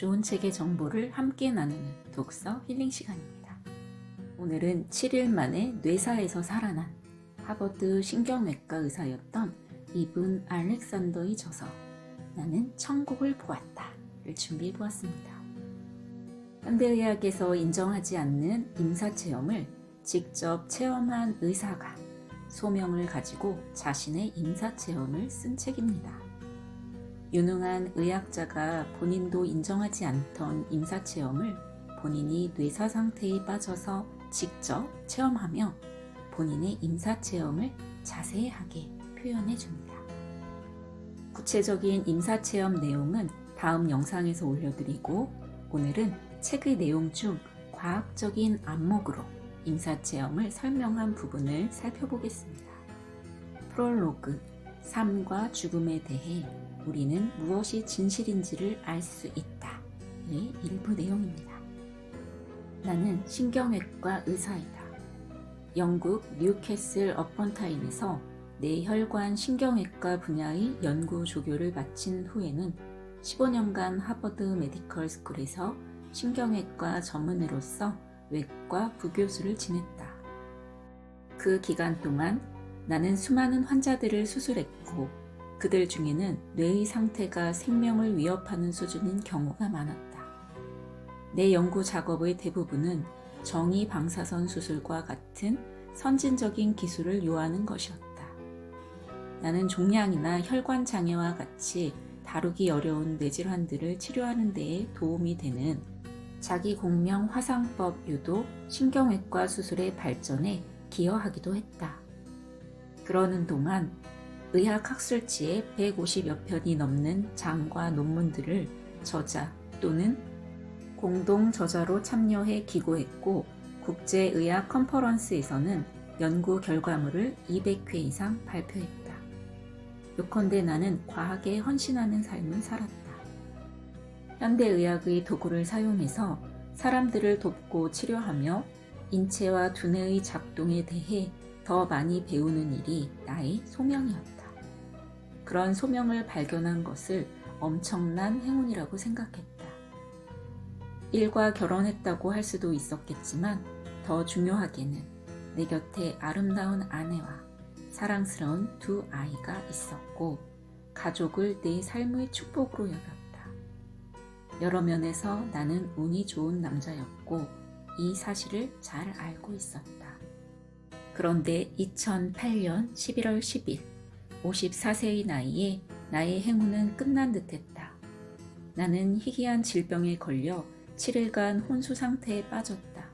좋은 책의 정보를 함께 나누는 독서 힐링 시간입니다. 오늘은 7일 만에 뇌사에서 살아난 하버드 신경외과 의사였던 이분 알렉산더의 저서 나는 천국을 보았다를 준비해 보았습니다. 현대의학에서 인정하지 않는 임사체험을 직접 체험한 의사가 소명을 가지고 자신의 임사체험을 쓴 책입니다. 유능한 의학자가 본인도 인정하지 않던 임사체험을 본인이 뇌사 상태에 빠져서 직접 체험하며 본인의 임사체험을 자세하게 표현해 줍니다. 구체적인 임사체험 내용은 다음 영상에서 올려드리고 오늘은 책의 내용 중 과학적인 안목으로 임사체험을 설명한 부분을 살펴보겠습니다. 프롤로그, 삶과 죽음에 대해 우리는 무엇이 진실인지를 알 수 있다 의 일부 내용입니다. 나는 신경외과 의사이다. 영국 뉴캐슬 어펀타인에서 뇌혈관 신경외과 분야의 연구 조교를 마친 후에는 15년간 하버드 메디컬 스쿨에서 신경외과 전문의로서 외과 부교수를 지냈다. 그 기간 동안 나는 수많은 환자들을 수술했고 그들 중에는 뇌의 상태가 생명을 위협하는 수준인 경우가 많았다. 내 연구 작업의 대부분은 정의 방사선 수술과 같은 선진적인 기술을 요하는 것이었다. 나는 종양이나 혈관 장애와 같이 다루기 어려운 뇌질환들을 치료하는 데에 도움이 되는 자기 공명 화상법 유도 신경외과 수술의 발전에 기여하기도 했다. 그러는 동안 의학 학술지에 150여 편이 넘는 장과 논문들을 저자 또는 공동 저자로 참여해 기고했고 국제의학 컨퍼런스에서는 연구 결과물을 200회 이상 발표했다. 요컨대 나는 과학에 헌신하는 삶을 살았다. 현대의학의 도구를 사용해서 사람들을 돕고 치료하며 인체와 두뇌의 작동에 대해 더 많이 배우는 일이 나의 소명이었다. 그런 소명을 발견한 것을 엄청난 행운이라고 생각했다. 일과 결혼했다고 할 수도 있었겠지만 더 중요하게는 내 곁에 아름다운 아내와 사랑스러운 두 아이가 있었고 가족을 내 삶의 축복으로 여겼다. 여러 면에서 나는 운이 좋은 남자였고 이 사실을 잘 알고 있었다. 그런데 2008년 11월 10일 54세의 나이에 나의 행운은 끝난 듯했다. 나는 희귀한 질병에 걸려 7일간 혼수 상태에 빠졌다.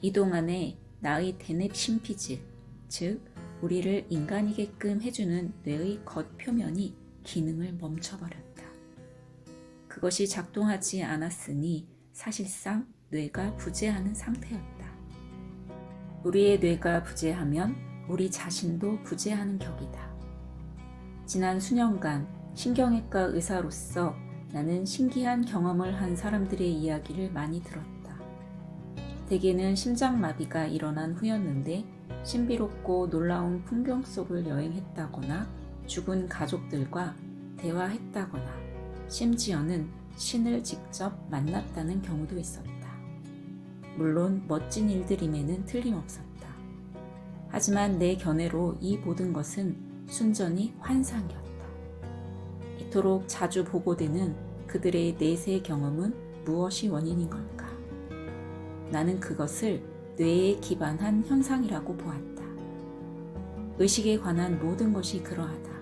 이 동안에 나의 대뇌 심피질, 즉 우리를 인간이게끔 해주는 뇌의 겉표면이 기능을 멈춰버렸다. 그것이 작동하지 않았으니 사실상 뇌가 부재하는 상태였다. 우리의 뇌가 부재하면 우리 자신도 부재하는 격이다. 지난 수년간 신경외과 의사로서 나는 신기한 경험을 한 사람들의 이야기를 많이 들었다. 대개는 심장마비가 일어난 후였는데 신비롭고 놀라운 풍경 속을 여행했다거나 죽은 가족들과 대화했다거나 심지어는 신을 직접 만났다는 경우도 있었다. 물론 멋진 일들임에는 틀림없었다. 하지만 내 견해로 이 모든 것은 순전히 환상이었다. 이토록 자주 보고되는 그들의 내세 경험은 무엇이 원인인 걸까? 나는 그것을 뇌에 기반한 현상이라고 보았다. 의식에 관한 모든 것이 그러하다.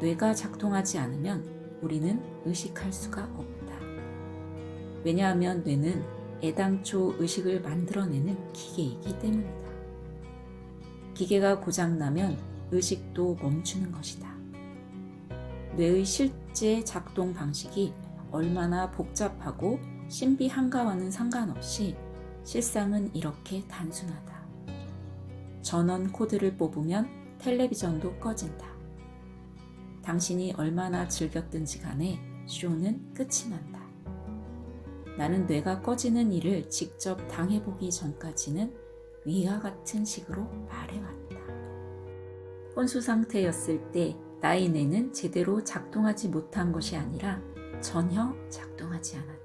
뇌가 작동하지 않으면 우리는 의식할 수가 없다. 왜냐하면 뇌는 애당초 의식을 만들어내는 기계이기 때문이다. 기계가 고장나면 의식도 멈추는 것이다. 뇌의 실제 작동 방식이 얼마나 복잡하고 신비한가와는 상관없이 실상은 이렇게 단순하다. 전원 코드를 뽑으면 텔레비전도 꺼진다. 당신이 얼마나 즐겼든지 간에 쇼는 끝이 난다. 나는 뇌가 꺼지는 일을 직접 당해보기 전까지는 위와 같은 식으로 말해왔다. 혼수 상태였을 때 나의 뇌는 제대로 작동하지 못한 것이 아니라 전혀 작동하지 않았다.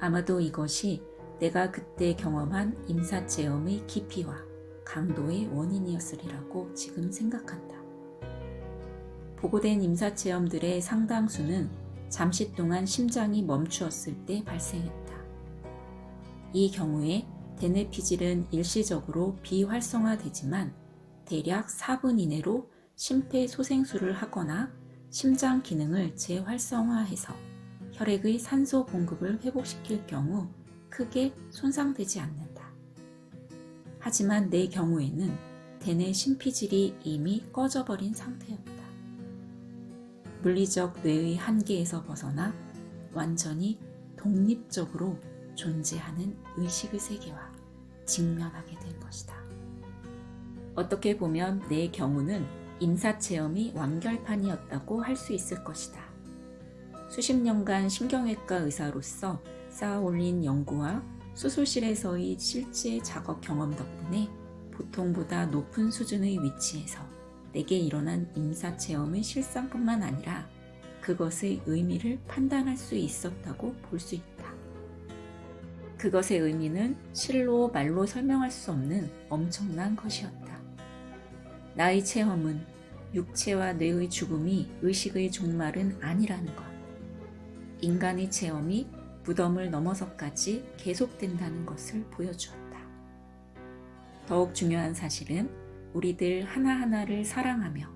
아마도 이것이 내가 그때 경험한 임사 체험의 깊이와 강도의 원인이었으리라고 지금 생각한다. 보고된 임사 체험들의 상당수는 잠시 동안 심장이 멈추었을 때 발생했다. 이 경우에 데네피질은 일시적으로 비활성화되지만 대략 4분 이내로 심폐소생술을 하거나 심장 기능을 재활성화해서 혈액의 산소 공급을 회복시킬 경우 크게 손상되지 않는다. 하지만 내 경우에는 대뇌 심피질이 이미 꺼져버린 상태였다. 물리적 뇌의 한계에서 벗어나 완전히 독립적으로 존재하는 의식의 세계와 직면하게 된 것이다. 어떻게 보면 내 경우는 임사체험이 완결판이었다고 할 수 있을 것이다. 수십 년간 신경외과 의사로서 쌓아 올린 연구와 수술실에서의 실제 작업 경험 덕분에 보통보다 높은 수준의 위치에서 내게 일어난 임사 체험의 실상뿐만 아니라 그것의 의미를 판단할 수 있었다고 볼 수 있다. 그것의 의미는 실로 말로 설명할 수 없는 엄청난 것이었다. 나의 체험은 육체와 뇌의 죽음이 의식의 종말은 아니라는 것. 인간의 체험이 무덤을 넘어서까지 계속된다는 것을 보여주었다. 더욱 중요한 사실은 우리들 하나하나를 사랑하며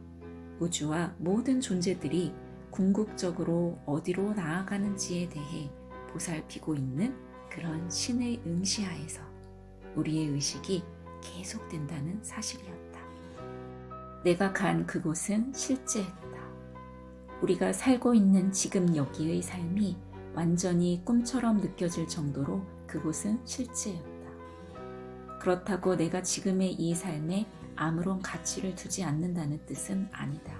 우주와 모든 존재들이 궁극적으로 어디로 나아가는지에 대해 보살피고 있는 그런 신의 응시하에서 우리의 의식이 계속된다는 사실이었다. 내가 간 그곳은 실제했다. 우리가 살고 있는 지금 여기의 삶이 완전히 꿈처럼 느껴질 정도로 그곳은 실제였다. 그렇다고 내가 지금의 이 삶에 아무런 가치를 두지 않는다는 뜻은 아니다.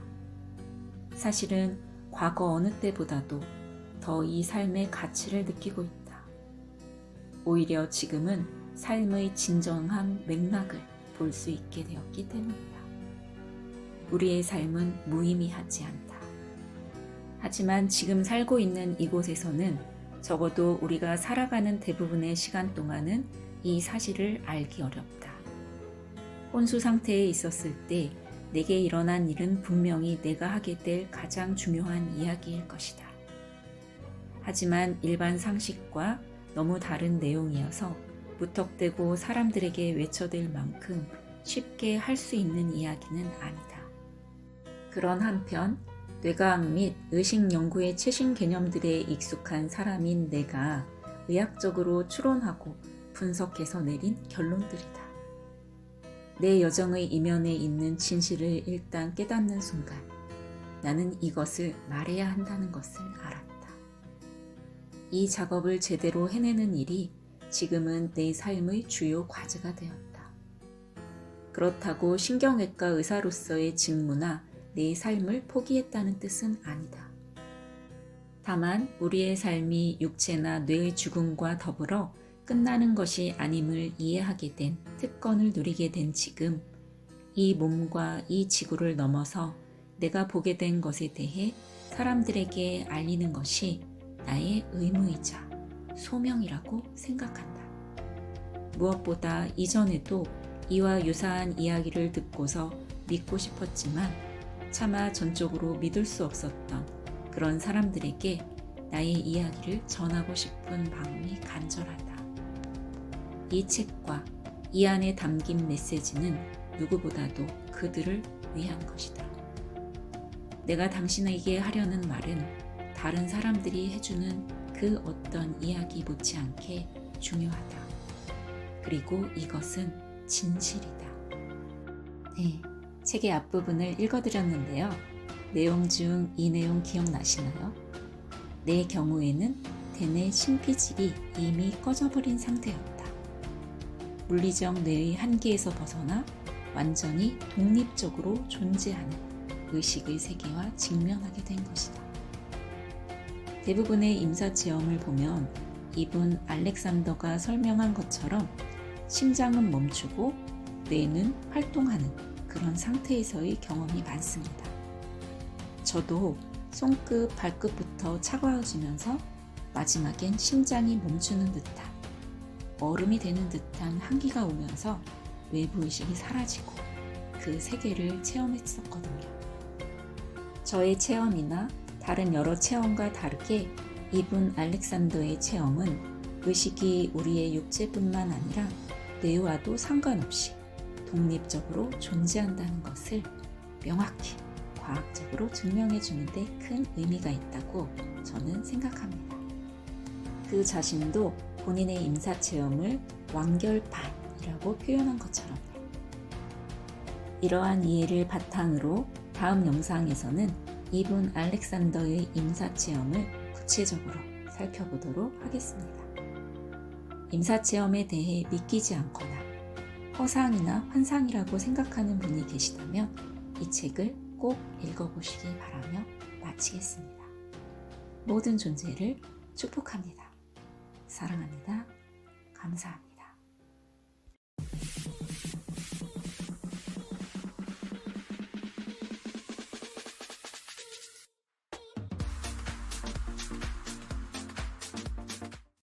사실은 과거 어느 때보다도 더 이 삶의 가치를 느끼고 있다. 오히려 지금은 삶의 진정한 맥락을 볼 수 있게 되었기 때문이다. 우리의 삶은 무의미하지 않다. 하지만 지금 살고 있는 이곳에서는 적어도 우리가 살아가는 대부분의 시간 동안은 이 사실을 알기 어렵다. 혼수 상태에 있었을 때 내게 일어난 일은 분명히 내가 하게 될 가장 중요한 이야기일 것이다. 하지만 일반 상식과 너무 다른 내용이어서 무턱대고 사람들에게 외쳐댈 만큼 쉽게 할 수 있는 이야기는 아니다. 그런 한편 뇌과학 및 의식 연구의 최신 개념들에 익숙한 사람인 내가 의학적으로 추론하고 분석해서 내린 결론들이다. 내 여정의 이면에 있는 진실을 일단 깨닫는 순간 나는 이것을 말해야 한다는 것을 알았다. 이 작업을 제대로 해내는 일이 지금은 내 삶의 주요 과제가 되었다. 그렇다고 신경외과 의사로서의 직무나 내 삶을 포기했다는 뜻은 아니다. 다만 우리의 삶이 육체나 뇌의 죽음과 더불어 끝나는 것이 아님을 이해하게 된 특권을 누리게 된 지금 이 몸과 이 지구를 넘어서 내가 보게 된 것에 대해 사람들에게 알리는 것이 나의 의무이자 소명이라고 생각한다. 무엇보다 이전에도 이와 유사한 이야기를 듣고서 믿고 싶었지만 차마 전적으로 믿을 수 없었던 그런 사람들에게 나의 이야기를 전하고 싶은 마음이 간절하다. 이 책과 이 안에 담긴 메시지는 누구보다도 그들을 위한 것이다. 내가 당신에게 하려는 말은 다른 사람들이 해주는 그 어떤 이야기 못지않게 중요하다. 그리고 이것은 진실이다. 네, 책의 앞부분을 읽어드렸는데요. 내용 중 이 내용 기억나시나요? 내 경우에는 대뇌 심피질이 이미 꺼져버린 상태였다. 물리적 뇌의 한계에서 벗어나 완전히 독립적으로 존재하는 의식의 세계와 직면하게 된 것이다. 대부분의 임사 체험을 보면 이분 알렉산더가 설명한 것처럼 심장은 멈추고 뇌는 활동하는 그런 상태에서의 경험이 많습니다. 저도 손끝, 발끝부터 차가워지면서 마지막엔 심장이 멈추는 듯한 얼음이 되는 듯한 한기가 오면서 외부의식이 사라지고 그 세계를 체험했었거든요. 저의 체험이나 다른 여러 체험과 다르게 이분 알렉산더의 체험은 의식이 우리의 육체뿐만 아니라 뇌와도 상관없이 독립적으로 존재한다는 것을 명확히 과학적으로 증명해 주는데 큰 의미가 있다고 저는 생각합니다. 그 자신도 본인의 임사 체험을 완결판이라고 표현한 것처럼요. 이러한 이해를 바탕으로 다음 영상에서는 이분 알렉산더의 임사 체험을 구체적으로 살펴보도록 하겠습니다. 임사 체험에 대해 믿기지 않거나 허상이나 환상이라고 생각하는 분이 계시다면 이 책을 꼭 읽어보시기 바라며 마치겠습니다. 모든 존재를 축복합니다. 사랑합니다. 감사합니다.